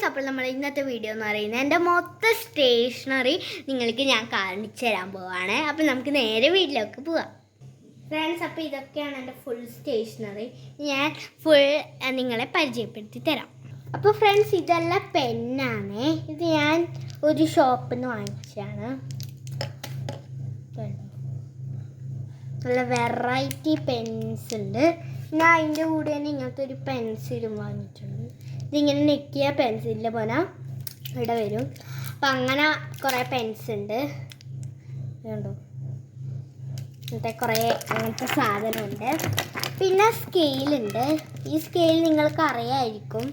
Friends അപ്പോൾ നമ്മൾ ഇന്നത്തെ വീഡിയോ എന്ന് പറയുന്നത് എന്റെ മൊത്ത സ്റ്റേഷനറി നിങ്ങൾക്ക് ഞാൻ കാണിച്ചു തരാൻ പോവാണ്. അപ്പോൾ നമുക്ക് നേരെ വീട്ടിലേക്ക് പോവാം. ഫ്രണ്ട്സ് അപ്പോൾ ഇതൊക്കെയാണ് എന്റെ ഫുൾ സ്റ്റേഷനറി ഞാൻ ഫുൾ നിങ്ങളെ പരിചയപ്പെടുത്തി തരാം. അപ്പോൾ ഫ്രണ്ട്സ് ഇതെല്ലാം പെന്നാണ് ഇത് ഞാൻ ഒരു ഷോപ്പിൽ നിന്ന് വാങ്ങിച്ചതാണ്. നല്ല വെറൈറ്റി പെൻസ് ഉണ്ട് ഞാൻ അതിന്റെ കൂടെ തന്നെ ഇങ്ങനത്തെ ഒരു പെൻസിലും വാങ്ങിയിട്ടുണ്ട്. ഇതിങ്ങനെ നെക്കിയ പെൻസിലിന്റെ പോലെ ഇവിടെ വരും. അപ്പം അങ്ങനെ കുറേ പെൻസ് ഉണ്ട്. കണ്ടോ അങ്ങനത്തെ കുറേ അങ്ങനത്തെ സാധനമുണ്ട്. പിന്നെ സ്കെയിലുണ്ട് ഈ സ്കെയിൽ നിങ്ങൾക്ക് അറിയായിരിക്കും.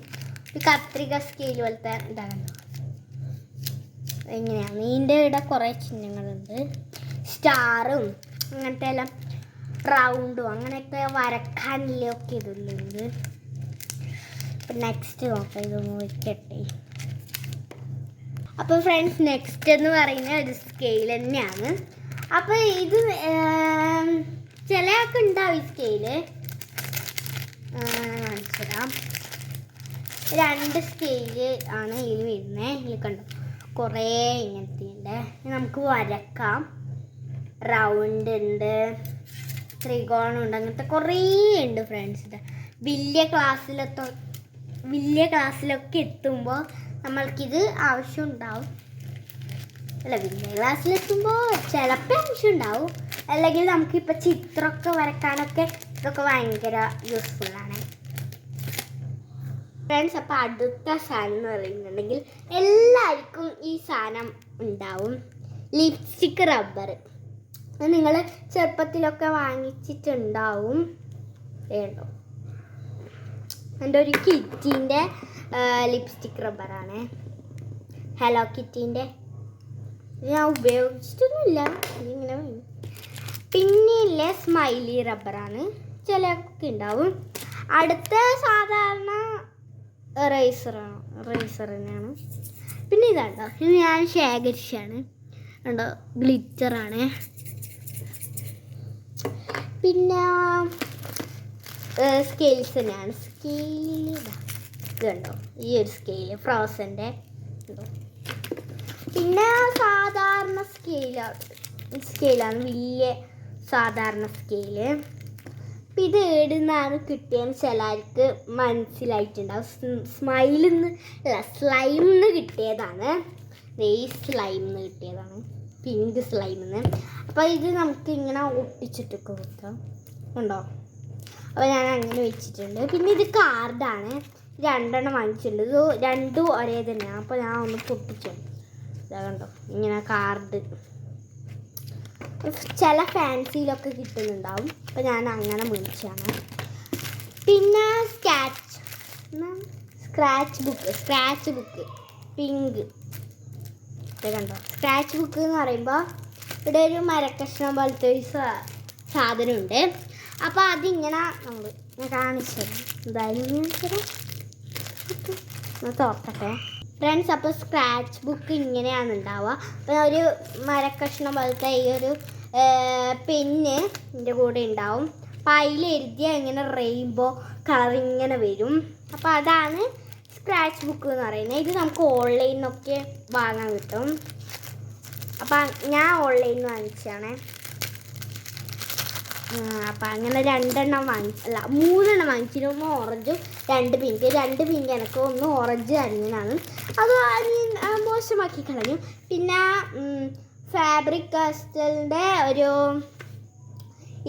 ഈ കത്രിക സ്കെയിൽ പോലത്തെ ഇതാണ് എങ്ങനെയാണ് ഇതിന്റെ ഇവിടെ കുറേ ചിഹ്നങ്ങളുണ്ട്. സ്റ്റാറും അങ്ങനത്തെ എല്ലാം. റൗണ്ടും അങ്ങനെയൊക്കെ വരക്കാനില്ലൊക്കെ ഇതിലുണ്ട് നെക്സ്റ്റ് നോക്കാം ഇത് നോക്കട്ടെ അപ്പോൾ ഫ്രണ്ട്സ് നെക്സ്റ്റ് എന്ന് പറയുന്ന ഒരു സ്കെയിൽ തന്നെയാണ്. അപ്പോൾ ഇത് ചില ആൾക്ക് ഉണ്ടാവും ഈ സ്കെയിൽ കാണിച്ചുതരാം. രണ്ട് സ്കെയിൽ ആണ് ഇതിൽ വരുന്നത് ഇതിൽ കണ്ടോ? കുറേ ഇങ്ങനത്തെ ഉണ്ട് നമുക്ക് വരക്കാം. റൗണ്ട് ഉണ്ട്. ത്രികോണം ഉണ്ട് അങ്ങനത്തെ കുറേ ഉണ്ട് ഫ്രണ്ട്സ് വലിയ ക്ലാസ്സിലൊക്കെ വലിയ ക്ലാസ്സിലൊക്കെ എത്തുമ്പോൾ നമ്മൾക്കിത് ആവശ്യം ഉണ്ടാവും അല്ല വലിയ ക്ലാസ്സിലെത്തുമ്പോൾ ചിലപ്പോൾ ആവശ്യം ഉണ്ടാവും അല്ലെങ്കിൽ നമുക്കിപ്പോൾ ചിത്രമൊക്കെ വരക്കാനൊക്കെ ഇതൊക്കെ ഭയങ്കര യൂസ്ഫുള്ളാണ് ഫ്രണ്ട്സ് അപ്പോൾ അടുത്ത സാധനം എന്ന് പറയുന്നുണ്ടെങ്കിൽ എല്ലാവർക്കും ഈ സാധനം ഉണ്ടാവും. ലിപ്സ്റ്റിക് റബ്ബർ നിങ്ങൾ ചെറുപ്പത്തിലൊക്കെ വാങ്ങിച്ചിട്ടുണ്ടാവും. വേണ്ടോ? എന്റെ ഒരു കിറ്റിന്റെ ലിപ്സ്റ്റിക് റബ്ബറാണ് ഹലോ കിറ്റിന്റെ ഞാൻ ഉപയോഗിച്ചിട്ടൊന്നുമില്ല. ഇതിങ്ങനെ പിന്നെയില്ലേ സ്മൈലി റബ്ബറാണ് ഒക്കെ ഉണ്ടാവും. അടുത്ത സാധാരണ റേസറാണ് റേസർ തന്നെയാണ്. പിന്നെ ഇതാണ്ടോ ഇത് ഞാൻ ശേഖരിച്ചാണ് ഉണ്ടോ ഗ്ലിറ്ററാണ് പിന്നെ സ്കെയിൽസ് തന്നെയാണ്. സ്കെയിൽ ഇത് കണ്ടോ ഈ ഒരു സ്കെയിൽ ഫ്രോസന്റെ പിന്നെ സാധാരണ സ്കെയിലാണ് സ്കെയിലാണ് വലിയ സാധാരണ സ്കെയിൽ അപ്പം ഇത് ഏടുന്നാണ് കിട്ടിയെന്ന് ചിലർക്ക് മനസ്സിലായിട്ടുണ്ടാവും. സ്മൈലിന്ന് അല്ല സ്ലൈമിൽ നിന്ന് കിട്ടിയതാണ്. ഈ സ്ലൈമിൽ നിന്ന് കിട്ടിയതാണ്. പിങ്ക് സ്ലൈമിൽ നിന്ന് അപ്പോൾ ഇത് നമുക്ക് ഇങ്ങനെ ഒട്ടിച്ചിട്ടൊക്കെ കൊടുക്കാം ഉണ്ടോ? അപ്പോൾ ഞാൻ അങ്ങനെ വെച്ചിട്ടുണ്ട്. പിന്നെ ഇത് കാർഡാണ്. രണ്ടെണ്ണം വാങ്ങിച്ചിട്ടുണ്ട്. ഇത് രണ്ടും ഒരേ തന്നെയാണ് അപ്പോൾ ഞാൻ ഒന്ന് പൊട്ടിച്ചു. ഇതാ കണ്ടോ. ഇങ്ങനെ കാർഡ്. ചില ഫാൻസിയിലൊക്കെ കിട്ടുന്നുണ്ടാവും. അപ്പോൾ ഞാൻ അങ്ങനെ മേടിച്ചാണ് പിന്നെ scratch. Scratch book. Scratch book. Pink. കണ്ടോ. സ്ക്രാച്ച് ബുക്ക് എന്ന് പറയുമ്പോൾ ഇവിടെ ഒരു മരക്കഷ്ണം പോലത്തെ ഒരു സാധനമുണ്ട്. അപ്പോൾ അതിങ്ങനെ നമ്മൾ ഞാൻ കാണിച്ചു തരാം. എന്തായാലും ഞാൻ തുറക്കട്ടെ. ഫ്രണ്ട്സ് അപ്പോൾ സ്ക്രാച്ച് ബുക്ക് ഇങ്ങനെയാണ് ഉണ്ടാവുക. അപ്പോൾ ഒരു മരക്കഷ്ണം പോലത്തെ ഈ ഒരു പെന്ന് എന്റെ കൂടെ ഉണ്ടാവും. അപ്പോൾ അതിൽ ഇങ്ങനെ റെയിൻബോ കളർ ഇങ്ങനെ വരും. അപ്പോൾ അതാണ് സ്ക്രാച്ച് ബുക്ക് എന്ന് പറയുന്നത്. ഇത് നമുക്ക് ഓൺലൈനിൽ നിന്നൊക്കെ വാങ്ങാൻ കിട്ടും. അപ്പം ഞാൻ ഓൺലൈനിൽ വാങ്ങിച്ചതാണേ. അപ്പം അങ്ങനെ രണ്ടെണ്ണം വാങ്ങി അല്ല മൂന്നെണ്ണം വാങ്ങിച്ചിരുന്നു ഒന്ന് ഓറഞ്ചും രണ്ട് പിങ്ക്. രണ്ട് പിങ്ക് എനിക്ക്. ഒന്ന് ഓറഞ്ച് അനിയനാണ് അത് അനിയൻ മോശമാക്കി കളഞ്ഞു. പിന്നെ ഫാബ്രിക് കാസ്റ്റലിന്റെ ഒരു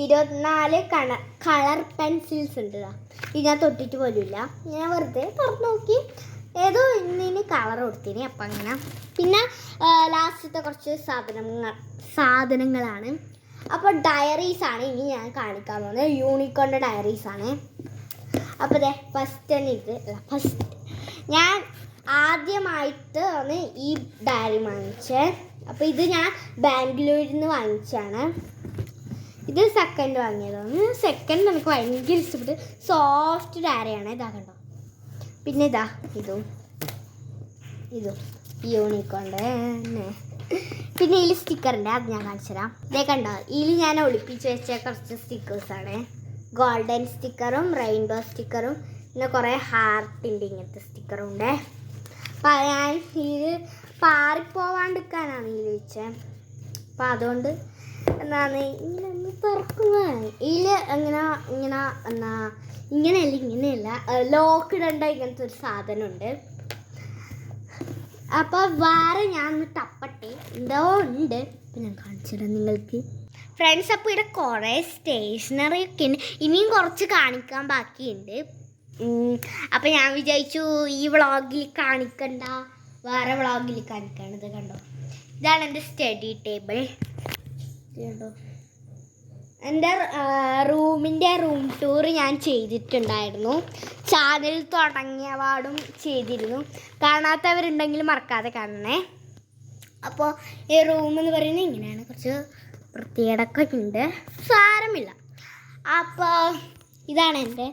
ഇരുപത്തിനാല് കണ കളർ പെൻസിൽസ് ഉണ്ട്. ഇത് ഞാൻ തൊട്ടിട്ട് പോലുമില്ല. ഞാൻ വെറുതെ തുറന്ന് നോക്കി. ഏതോ ഇന്നിന് കളർ കൊടുത്തിന്. അപ്പം അങ്ങനെ. പിന്നെ ലാസ്റ്റത്തെ കുറച്ച് സാധനങ്ങൾ സാധനങ്ങളാണ്. അപ്പോൾ ഡയറീസ് ആണ് ഇനി ഞാൻ കാണിക്കാൻ പോകുന്നത്. യൂണിക്കോണിന്റെ ഡയറീസ് ആണ്. അപ്പോൾ അതെ ഫസ്റ്റ് തന്നെ ഇത് ഫസ്റ്റ് ഞാൻ ആദ്യമായിട്ട് ആണ് ഈ ഡയറി വാങ്ങിച്ചത് അപ്പോൾ ഇത് ഞാൻ ബാംഗ്ലൂരിൽ നിന്ന് വാങ്ങിച്ചാണ് ഇത് സെക്കൻഡ് വാങ്ങിയതാണ്. സെക്കൻഡ് നമുക്ക് ഭയങ്കര ഇഷ്ടപ്പെട്ട്. സോഫ്റ്റ് ഡയറിയാണ് ഇതാ കണ്ടോ. പിന്നെ ഇതാ ഇതും. ഇതും. യൂണിക്കോണ്ട് പിന്നെ ഇതിൽ ഉണ്ട് അത് ഞാൻ കാണിച്ചു തരാം. ഇതേ കണ്ടോ ഇതിൽ ഞാൻ ഒളിപ്പിച്ച് വെച്ച കുറച്ച് സ്റ്റിക്കേഴ്സാണ് ഗോൾഡൻ സ്റ്റിക്കറും റെയിൻബോ സ്റ്റിക്കറും പിന്നെ കുറേ ഹാർട്ടിന്റെ ഇങ്ങനത്തെ സ്റ്റിക്കറും ഉണ്ട്. അപ്പം ഞാൻ ഇത് പാറിപ്പോവാണ്ടിരിക്കാനാണ് ഈ ചോദിച്ചത് അപ്പം അതുകൊണ്ട് എന്താണ് ഇങ്ങനെ ഒന്ന് തുറക്കുന്നതാണ് ഇതിൽ എങ്ങനെ ഇങ്ങനെ എന്നാ ഇങ്ങനെയല്ല ഇങ്ങനെയല്ല ലോക്ക് ഇടേണ്ട ഇങ്ങനത്തെ ഒരു സാധനമുണ്ട്. അപ്പോൾ വേറെ ഞാൻ ഒന്ന് തപ്പട്ടെ. എന്തോ ഉണ്ട്. ഞാൻ കാണിച്ചിടാം നിങ്ങൾക്ക്. ഫ്രണ്ട്സ് അപ്പോൾ ഇവിടെ കുറേ സ്റ്റേഷനറി ഒക്കെ ഉണ്ട്. ഇനിയും കുറച്ച് കാണിക്കാൻ ബാക്കിയുണ്ട്. അപ്പോൾ ഞാൻ വിചാരിച്ചു ഈ വ്ളോഗിൽ കാണിക്കണ്ട. വേറെ വ്ളോഗിൽ കാണിക്കണത് കണ്ടോ? ഇതാണ് എന്റെ സ്റ്റഡി ടേബിൾ കണ്ടോ? എന്റെ റൂമിന്റെ റൂം ടൂർ ഞാൻ ചെയ്തിട്ടുണ്ടായിരുന്നു. ചാനൽ തുടങ്ങിയ പാടും ചെയ്തിരുന്നു. കാണാത്തവരുണ്ടെങ്കിൽ മറക്കാതെ കാണണേ. അപ്പോൾ ഈ റൂം എന്ന് പറയുന്നത് ഇങ്ങനെയാണ്. കുറച്ച് വൃത്തികേടൊക്കെ ഉണ്ട്. സാരമില്ല. അപ്പോൾ ഇതാണ് എന്റെ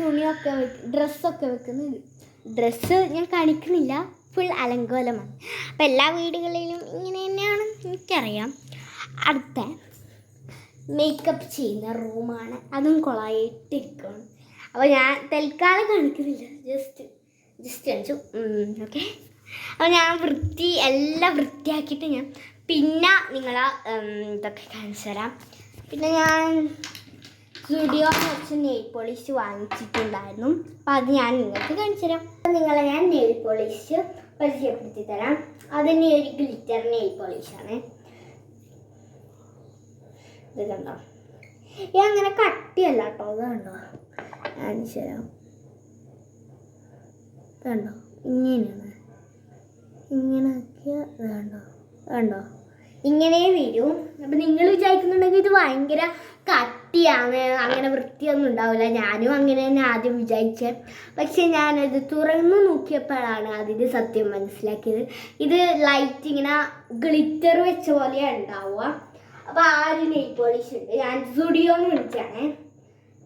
തുണിയൊക്കെ വെക്ക് ഡ്രസ്സൊക്കെ വെക്കുന്നത്. ഡ്രസ്സ് ഞാൻ കാണിക്കുന്നില്ല. ഫുൾ അലങ്കോലമാണ്. അപ്പോൾ എല്ലാ വീടുകളിലും ഇങ്ങനെ തന്നെയാണ്. എനിക്കറിയാം. അടുത്ത മേക്കപ്പ് ചെയ്യുന്ന റൂമാണ് അതും കൊളായിട്ടിരിക്കുകയാണ് അപ്പോൾ ഞാൻ തൽക്കാലം കാണിക്കുന്നില്ല. ജസ്റ്റ് ജസ്റ്റ് കാണിച്ചു. ഓക്കെ അപ്പോൾ ഞാൻ വൃത്തി എല്ലാം വൃത്തിയാക്കിയിട്ട് ഞാൻ പിന്നെ നിങ്ങളെ ഇതൊക്കെ കാണിച്ചു തരാം. പിന്നെ ഞാൻ സ്റ്റുഡിയോ കുറച്ച് നെയിൽ പോളിഷ് വാങ്ങിച്ചിട്ടുണ്ടായിരുന്നു. അപ്പോൾ അത് ഞാൻ നിങ്ങൾക്ക് കാണിച്ചു തരാം. നിങ്ങളെ ഞാൻ നെയിൽ പോളിഷ് പരിചയപ്പെടുത്തി തരാം. അതിന് ഒരു ഗ്ലിറ്റർ നെയിൽ പോളിഷാണ് ഇത് കണ്ടോ? അങ്ങനെ കട്ടിയല്ല കേട്ടോ ഇത് കണ്ടോ? കാണിച്ചു കണ്ടോ? ഇങ്ങനെയാണ്. ഇങ്ങനെ ആക്കിയ ഇത് കണ്ടോ? കണ്ടോ? ഇങ്ങനെ വരും. അപ്പം നിങ്ങൾ വിചാരിക്കുന്നുണ്ടെങ്കിൽ ഇത് ഭയങ്കര കട്ടിയാണ് അങ്ങനെ വൃത്തിയൊന്നും ഉണ്ടാവില്ല. ഞാനും അങ്ങനെ തന്നെ ആദ്യം വിചാരിച്ചത് പക്ഷെ ഞാനത് തുറന്നു നോക്കിയപ്പോഴാണ് അതിന്റെ സത്യം മനസ്സിലാക്കിയത്. ഇത് ലൈറ്റ് ഇങ്ങനെ ഗ്ലിറ്റർ വെച്ച പോലെയാണ് ഉണ്ടാവുക. അപ്പോൾ ഒരു നെയിൽ പോളിഷ് ഉണ്ട്. ഞാൻ സുഡിയോന്ന് വിളിച്ചാണ്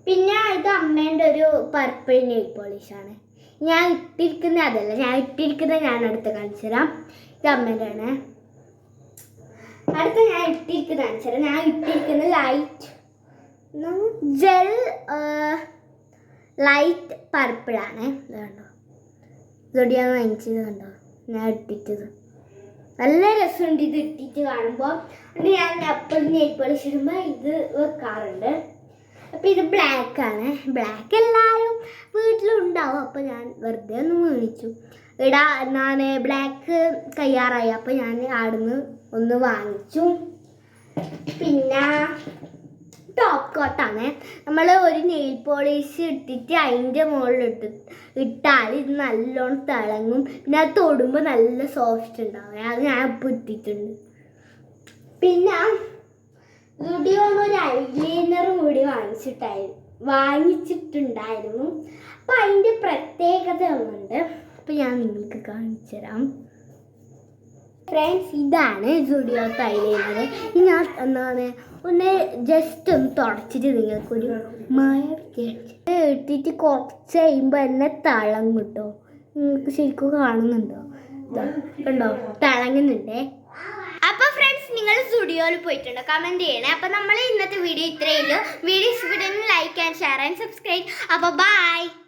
പിന്നെ ഇത് അമ്മേന്റെ ഒരു പർപ്പിൾ നെയിൽ പോളിഷാണ് ഞാൻ ഇട്ടിരിക്കുന്ന അതല്ല ഞാൻ ഇട്ടിരിക്കുന്നത് ഞാൻ അടുത്ത് കാണിച്ചു തരാം. ഇത് അമ്മേന്റെ ആണ് അടുത്ത ഞാൻ ഇട്ടിരിക്കുന്ന കാണിച്ചു തരാം. ഞാൻ ഇട്ടിരിക്കുന്ന ലൈറ്റ് ജെൽ ലൈറ്റ് പർപ്പിളാണ് ഇത് കണ്ടോ? ഇതൊടിയാണ് വാങ്ങിച്ചത് കണ്ടോ? ഞാൻ ഇട്ടിട്ടത്. നല്ല രസമുണ്ട് ഇത് ഇട്ടിട്ട് കാണുമ്പോൾ ഞാൻ എപ്പോഴും നെയിൽ ഇടുമ്പോൾ ഇത് വെക്കാറുണ്ട്. അപ്പം ഇത് ബ്ലാക്ക് ആണ്. ബ്ലാക്ക് എല്ലാവരും വീട്ടിലുണ്ടാവും അപ്പോൾ ഞാൻ വെറുതെ ഒന്ന് മേടിച്ചു. ഇടാ ഞാൻ ബ്ലാക്ക് കയ്യാറായി അപ്പോൾ ഞാൻ ആടുന്ന് ഒന്ന് വാങ്ങിച്ചു. പിന്നെ ടോപ്പ് കോട്ടാണ് നമ്മൾ ഒരു നെയിൽ പോളിഷ് ഇട്ടിട്ട് അതിന്റെ മുകളിൽ ഇട്ട് ഇട്ടാൽ ഇത് നല്ലോണം തിളങ്ങും. പിന്നെ അത് തൊടുമ്പോൾ നല്ല സോഫ്റ്റ് ഉണ്ടാവും. അത് ഞാൻ ഇപ്പം ഇട്ടിട്ടുണ്ട്. പിന്നെ സ്റ്റുഡിയോന്ന് ഒരു ഐലൈനർ കൂടി വാങ്ങിച്ചിട്ടായിരുന്നു വാങ്ങിച്ചിട്ടുണ്ടായിരുന്നു. അപ്പം അതിന്റെ പ്രത്യേകത ഒന്നുണ്ട് അപ്പം ഞാൻ നിങ്ങൾക്ക് കാണിച്ചു തരാം ഫ്രണ്ട്സ് ഇതാണ് സുഡിയോ ഐലൈനർ ഇത് ഞാൻ എന്താണ്? ഒന്ന് ജസ്റ്റ് ഒന്ന് തുടച്ചിട്ട് നിങ്ങൾക്കൊരു മായ ഇട്ടിട്ട് കുറച്ച് കഴിയുമ്പോൾ എന്നെ തളം കിട്ടോ. നിങ്ങൾക്ക് ശരിക്കും കാണുന്നുണ്ടോ? കണ്ടോ? തിളങ്ങുന്നുണ്ടേ. അപ്പൊ ഫ്രണ്ട്സ് നിങ്ങൾ സ്റ്റുഡിയോയിൽ പോയിട്ടുണ്ടോ? കമന്റ് ചെയ്യണേ. അപ്പൊ നമ്മൾ ഇന്നത്തെ വീഡിയോ ഇത്രയുള്ളൂ വീഡിയോ ഇഷ്ടപ്പെട്ടെങ്കിൽ like and share and subscribe അപ്പൊ ബൈ